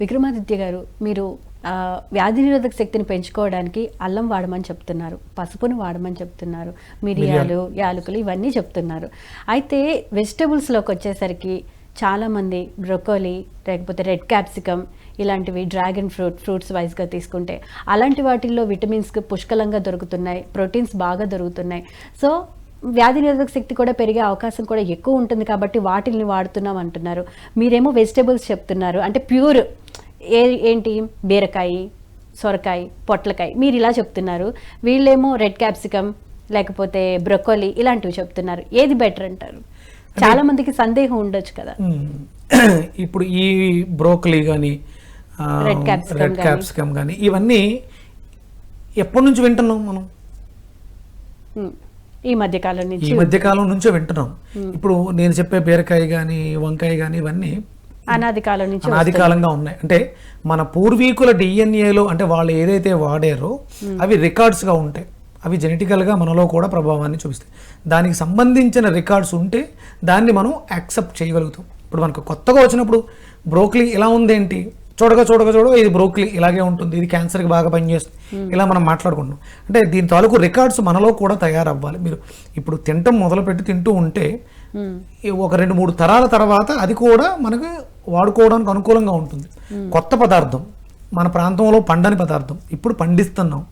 విక్రమాదిత్య గారు మీరు వ్యాధి నిరోధక శక్తిని పెంచుకోవడానికి అల్లం వాడమని చెప్తున్నారు పసుపును వాడమని చెప్తున్నారు మిరియాలు యాలకులు ఇవన్నీ చెప్తున్నారు. అయితే వెజిటబుల్స్లోకి వచ్చేసరికి చాలామంది బ్రొకోలీ లేకపోతే రెడ్ క్యాప్సికమ్ ఇలాంటివి డ్రాగన్ ఫ్రూట్ ఫ్రూట్స్ వైజ్గా తీసుకుంటే అలాంటి వాటిల్లో విటమిన్స్ పుష్కలంగా దొరుకుతున్నాయి ప్రోటీన్స్ బాగా దొరుకుతున్నాయి. సో వ్యాధి నిరోధక శక్తి కూడా పెరిగే అవకాశం కూడా ఎక్కువ ఉంటుంది కాబట్టి వాటిని వాడుతున్నాం అంటున్నారు. మీరేమో వెజిటబుల్స్ చెప్తున్నారు. అంటే ప్యూర్ ఏ ఏంటి? బీరకాయ సొరకాయ పొట్లకాయ మీరు ఇలా చెప్తున్నారు. వీళ్ళేమో రెడ్ క్యాప్సికమ్ లేకపోతే బ్రొకోలీ ఇలాంటివి చెప్తున్నారు. ఏది బెటర్ అంటారు? చాలా మందికి సందేహం ఉండొచ్చు కదా. ఇప్పుడు ఈ బ్రోకలీ కానీ రెడ్. క్యాప్సికమ్ కానీ ఇవన్నీ ఎప్పటి నుంచి వింటున్నాం మనం. ఈ మధ్య కాలం ఈ నుంచి మధ్య కాలం నుంచే వింటున్నాం. ఇప్పుడు నేను చెప్పే బీరకాయ కానీ వంకాయ కానీ ఇవన్నీ అనాది కాలం నుంచి అనాది కాలంగా ఉన్నాయి. అంటే మన పూర్వీకుల డిఎన్ఏలో అంటే వాళ్ళు ఏదైతే వాడారో అవి రికార్డ్స్గా ఉంటాయి అవి జెనెటికల్గా మనలో కూడా ప్రభావాన్ని చూపిస్తాయి. దానికి సంబంధించిన రికార్డ్స్ ఉంటే దాన్ని మనం యాక్సెప్ట్ చేయగలుగుతాం. ఇప్పుడు మనకు కొత్తగా వచ్చినప్పుడు బ్రోక్లీ ఇలా ఉందేంటి? చూడగా చూడగా చూడగా ఇది బ్రోక్లీ ఇలాగే ఉంటుంది ఇది క్యాన్సర్కి బాగా పనిచేస్తుంది. ఇలా మనం మాట్లాడుకుంటాం అంటే దీని తాలూకు రికార్డ్స్ మనలో కూడా తయారవ్వాలి. మీరు ఇప్పుడు తినటం మొదలుపెట్టి తింటూ ఉంటే ఒక రెండు మూడు తరాల తర్వాత అది కూడా మనకు వాడుకోవడానికి అనుకూలంగా ఉంటుంది. కొత్త పదార్థం మన ప్రాంతంలో పండని పదార్థం ఇప్పుడు పండిస్తున్నాం.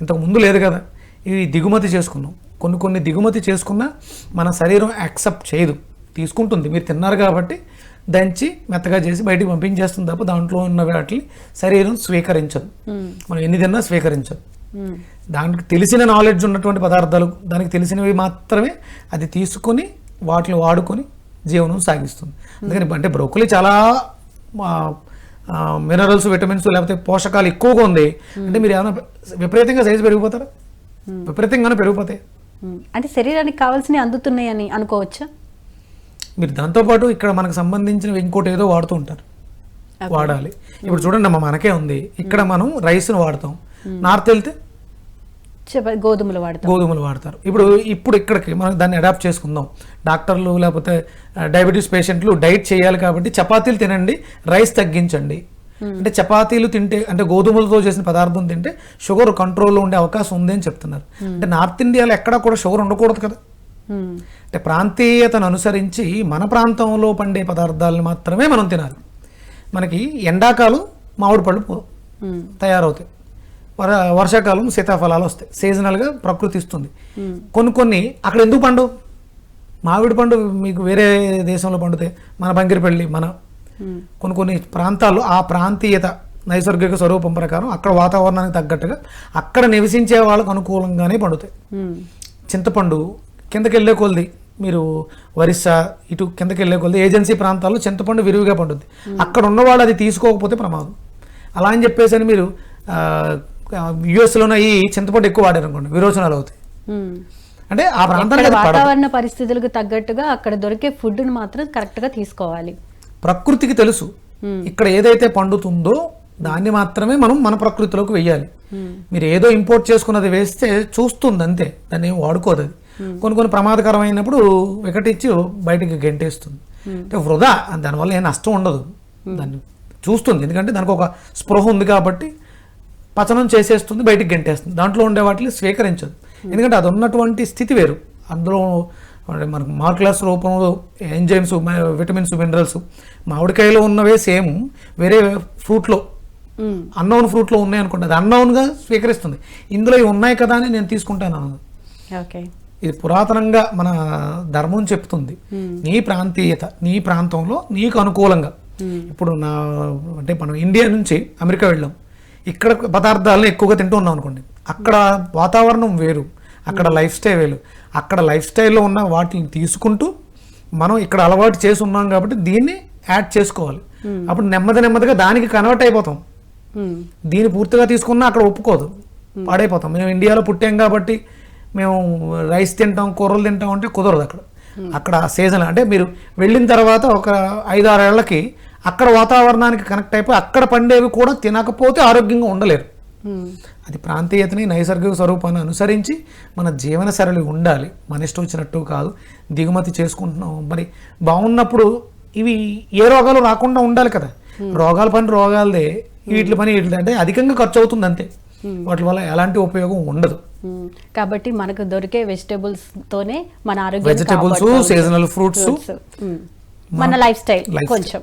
ఇంతకు ముందు లేదు కదా. ఇది దిగుమతి చేసుకున్నాం. కొన్ని కొన్ని దిగుమతి చేసుకున్నా మన శరీరం యాక్సెప్ట్ చేయదు. తీసుకుంటుంది. మీరు తిన్నారు కాబట్టి దంచి మెత్తగా చేసి బయటికి పంపించేస్తుంది తప్ప దాంట్లో ఉన్న వాటిని శరీరం స్వీకరించదు. మనం ఎన్ని తిన్నా స్వీకరించదు. ఉమ్. దానికి తెలిసిన నాలెడ్జ్ ఉన్నటువంటి పదార్థాలు దానికి తెలిసినవి మాత్రమే అది తీసుకొని వాటిని వాడుకొని జీవనం సాగిస్తుంది. అందుకని అంటే బ్రోకలీ చాలా మినరల్స్ విటమిన్స్ లేకపోతే పోషకాలు ఎక్కువగా ఉంది. అంటే మీరు ఏమైనా విపరీతంగా సైజు పెరిగిపోతారా? విపరీతంగానే పెరిగిపోతాయి. అంటే శరీరానికి కావాల్సినవి అందుతున్నాయని అనుకోవచ్చా? మీరు దాంతోపాటు ఇక్కడ మనకు సంబంధించిన ఇంకోటి ఏదో వాడుతూ ఉంటారు. వాడాలి. ఇప్పుడు చూడండి అమ్మ మనకే ఉంది. ఇక్కడ మనం రైస్ను వాడతాం. నార్త్ వెళ్తే? గోధుమలు వాడతాం. గోధుమలు వాడతారు. ఇప్పుడు ఇప్పుడు ఇక్కడికి మనం దాన్ని అడాప్ట్ చేసుకుందాం. డాక్టర్లు లేకపోతే డయాబెటీస్ పేషెంట్లు డైట్ చేయాలి కాబట్టి చపాతీలు తినండి రైస్ తగ్గించండి. అంటే చపాతీలు తింటే అంటే గోధుమలతో చేసిన పదార్థం తింటే షుగర్ కంట్రోల్లో ఉండే అవకాశం ఉంది అని చెప్తున్నారు. అంటే నార్త్ ఇండియాలో ఎక్కడా కూడా షుగర్ ఉండకూడదు కదా. అంటే ప్రాంతీయతను అనుసరించి మన ప్రాంతంలో పండే పదార్థాలను మాత్రమే మనం తినాలి మనకి ఎండాకాలం మామిడి పళ్ళు. తయారవుతాయి వర వర్షాకాలం సీతాఫలాలు వస్తాయి సీజనల్గా ప్రకృతి ఇస్తుంది. కొన్ని కొన్ని అక్కడ ఎందుకు పండు మామిడి పండు మీకు వేరే దేశంలో పండుతాయి మన బంగిరిపల్లి మన. కొన్ని కొన్ని ప్రాంతాల్లో ఆ ప్రాంతీయత నైసర్గిక స్వరూపం ప్రకారం అక్కడ వాతావరణానికి తగ్గట్టుగా అక్కడ నివసించే వాళ్ళకు అనుకూలంగానే పండుతాయి. చింతపండు కిందకి వెళ్ళే కొలది. మీరు ఒరిస్సా ఇటు కిందకి వెళ్ళే కొలది. ఏజెన్సీ ప్రాంతాల్లో చింతపండు విరివిగా పండుద్ది. అక్కడ ఉన్నవాళ్ళు అది తీసుకోకపోతే ప్రమాదం. అలా అని చెప్పేసి అని మీరు యుఎస్లోనే ఈ చింతపండు ఎక్కువ వాడారు అనుకోండి విరోచనాలు అవుతాయి. అంటే ఆ ప్రాంతానికి వాతావరణ పరిస్థితులకు తగ్గట్టుగా అక్కడ దొరికే ఫుడ్ను మాత్రం కరెక్ట్గా తీసుకోవాలి. ప్రకృతికి తెలుసు. ఇక్కడ ఏదైతే పండుతుందో దాన్ని మాత్రమే మనం మన ప్రకృతిలోకి వెయ్యాలి. మీరు ఏదో ఇంపోర్ట్ చేసుకున్నది వేస్తే చూస్తుంది అంతే దాన్ని ఏం వాడుకోదు కొన్ని కొన్ని ప్రమాదకరమైనప్పుడు వికటించి బయటికి గెంటేస్తుంది. అంటే వృధా దానివల్ల ఏం నష్టం ఉండదు. దాన్ని చూస్తుంది. ఎందుకంటే దానికి ఒక స్పృహ ఉంది కాబట్టి పచనం చేసేస్తుంది బయటికి గెంటేస్తుంది. దాంట్లో ఉండే వాటిని స్వీకరించదు. ఎందుకంటే అది ఉన్నటువంటి స్థితి వేరు. అందులో మనకు మార్కులర్స్ రూపంలో ఎంజైమ్స్ విటమిన్స్ మినరల్స్ మామిడికాయలో ఉన్నవే సేమ్ వేరే ఫ్రూట్లో. అన్నౌన్ ఫ్రూట్లో ఉన్నాయి అనుకోండి అది అన్నౌన్గా స్వీకరిస్తుంది. ఇందులో ఇవి ఉన్నాయి కదా అని నేను తీసుకుంటాను అన్నది. ఓకే ఇది పురాతనంగా మన ధర్మం చెప్తుంది. నీ ప్రాంతీయత నీ ప్రాంతంలో నీకు అనుకూలంగా. ఇప్పుడు నా అంటే మనం ఇండియా నుంచి అమెరికా వెళ్ళాం. ఇక్కడ పదార్థాలను ఎక్కువగా తింటూ ఉన్నాం అనుకోండి. అక్కడ వాతావరణం వేరు అక్కడ లైఫ్ స్టైల్ వేరు. అక్కడ లైఫ్ స్టైల్లో ఉన్న వాటిని తీసుకుంటూ మనం ఇక్కడ అలవాటు చేసి ఉన్నాం కాబట్టి దీన్ని యాడ్ చేసుకోవాలి. అప్పుడు నెమ్మది నెమ్మదిగా దానికి కన్వర్ట్ అయిపోతాం. దీన్ని పూర్తిగా తీసుకున్నా అక్కడ ఒప్పుకోదు. పాడైపోతాం. మేము ఇండియాలో పుట్టాం కాబట్టి మేము రైస్ తింటాం కూరలు తింటాం అంటే కుదరదు అక్కడ. అక్కడ సీజన్ అంటే మీరు వెళ్ళిన తర్వాత ఒక ఐదు ఆరు ఏళ్ళకి అక్కడ వాతావరణానికి కనెక్ట్ అయిపోయి అక్కడ పండేవి కూడా తినకపోతే ఆరోగ్యంగా ఉండలేరు. అది ప్రాంతీయతని నైసర్గిక స్వరూపాన్ని అనుసరించి మన జీవన సరళి ఉండాలి. మన ఇష్టం వచ్చినట్టు కాదు. దిగుమతి చేసుకుంటున్నాం. మరి బాగున్నప్పుడు ఇవి ఏ రోగాలు రాకుండా ఉండాలి కదా. రోగాల పని రోగాలదే. వీటి పని వీటి అంటే అధికంగా ఖర్చు అవుతుంది అంతే. వాటి వల్ల ఎలాంటి ఉపయోగం ఉండదు. మ్మ్. కాబట్టి మనకు దొరికే వెజిటేబుల్స్ తోనే మన ఆరోగ్యం వెజిటబుల్స్ సీజనల్ ఫ్రూట్స్ మన లైఫ్ స్టైల్ కొంచెం.